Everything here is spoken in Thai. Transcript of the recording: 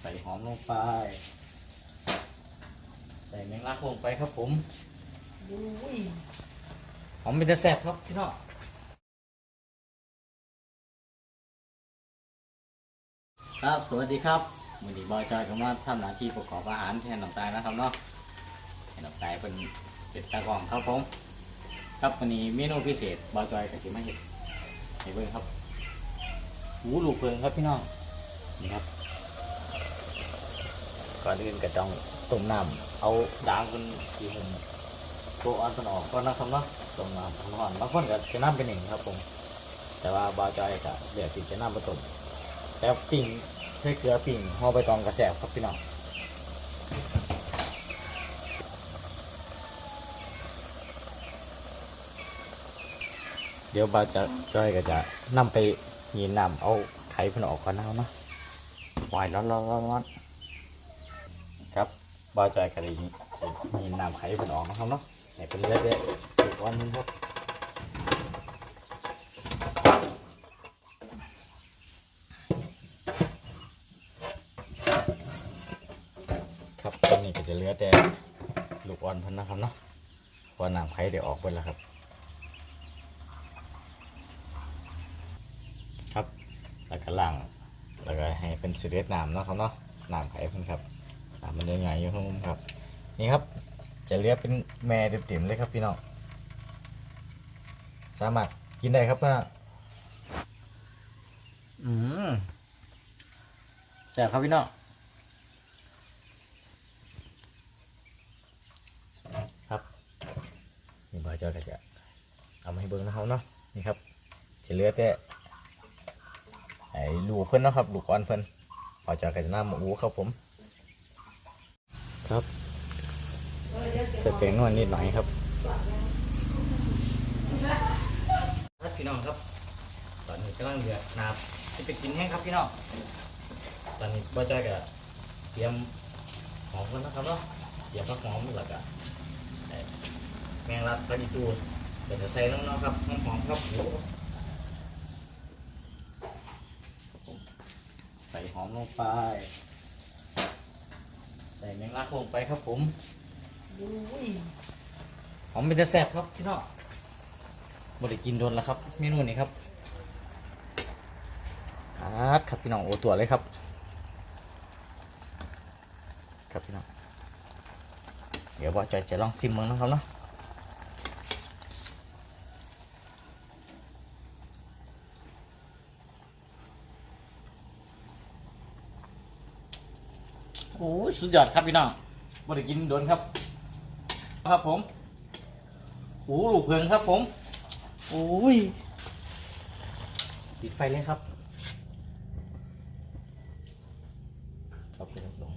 ใส่หอมลงไป ใส่แมงลักลงไปครับผมอุ้ยหอมเป็นจะแซ่บครับพี่น้องครับสวัสดีครับมือดีบอยจอยก็มาทำหน้าที่ประกอบอาหารแทนน้องตายนะครับเนาะให้น้องตายเป็นเป็ดตากล่องครับผมครับวันนี้เมนูพิเศษบอยจอยกับสิมาเห็ดให้เบิ่งครับหูลูกเพิงครับพี่น้องนี่ครับ ก่อนอื่นก็ต้องต้มน้ำเอาด่างเป็นสีหุ่มตัวอ่อนเป็นออกก่อนนะครับเนาะต้มน้ำร้อนบางคนก็จะน้ำเป็นหนึ่งครับ ผม แต่ว่าบาจอยก็เดี๋ยวติจะน้ำผสมแต่ปิ่งใช้เกลือปิ่งห่อใบตองกระแสบครับพี่น้องเดี๋ยวบาจะจอยก็จะนำไปยีนน้ำเอาไข่พิ่นออกก่อนนะเนาะวายร้อนร้อนร้อน บบอยจอยกระดิ่งมีน้ำไข่เป็นออกนะครับเนาะไหนเป็นเลือดเยอะอีกวันนึงครับครับตอนนี้ก็จะเหลือแต่ลูกอ่อนเพันนะครับเนาะเพราน้ำไข่เดี๋ยวออกไปแล้วครับ ครับแล้วก็ล้างแล้วก็ให้เป็นสีเลือดน้ำเนาะครับเนาะน้ำไข่เพิ่นครับ อะมันยังไงอยู่ครับผมครับ นี่ครับ จะเรียกเป็นแม่เต็มๆเลยครับพี่น้อง สามารถกินได้ครับนะอืมแซ่บครับพี่น้อง ครับนี่บอยจอยก็จะเอามาให้เบิ้งนะครับเนาะ นี่ครับ จะเหลือแต่ไอ้ลูกเพิ่นเนาะครับ ลูกอ่อนเพิ่นบอยจอยก็จะนำมาอูครับผม ครับใส่แป้งนวดนิดหน่อยครับครับพี่น้องครับ ตอนนี้กำลังเดือดนาบจะไปกินแห้งครับพี่น้องตอนนี้บ่ใจกับเตรียมหอมกันนะครับเนาะเตรียมผักหอมแล้วก็ไอ้แมงลัดกระดิตูเดี๋ยวจะใส่น้องๆครับหอมครับโอ้ใส่หอมลงไป ใส่แมงลักลงไปครับผมอุ้ยหอมเป็นจะแซ่บครับพี่น้องบไดกินโดนแล้วครับ เมนูนี้ครับอาดครับพี่น้องโอตัวเลยครับ ครับพี่น้อง เดี๋ยวว่าจอยจะลองซิมมึงนะครับเนาะ โอ้ยสุดยอดครับพี่น้องบไดกินโดนครับ ครับผมโอ้ลูกเพิงครับผมโอ้ยปิดไฟเลยครับครับผมลง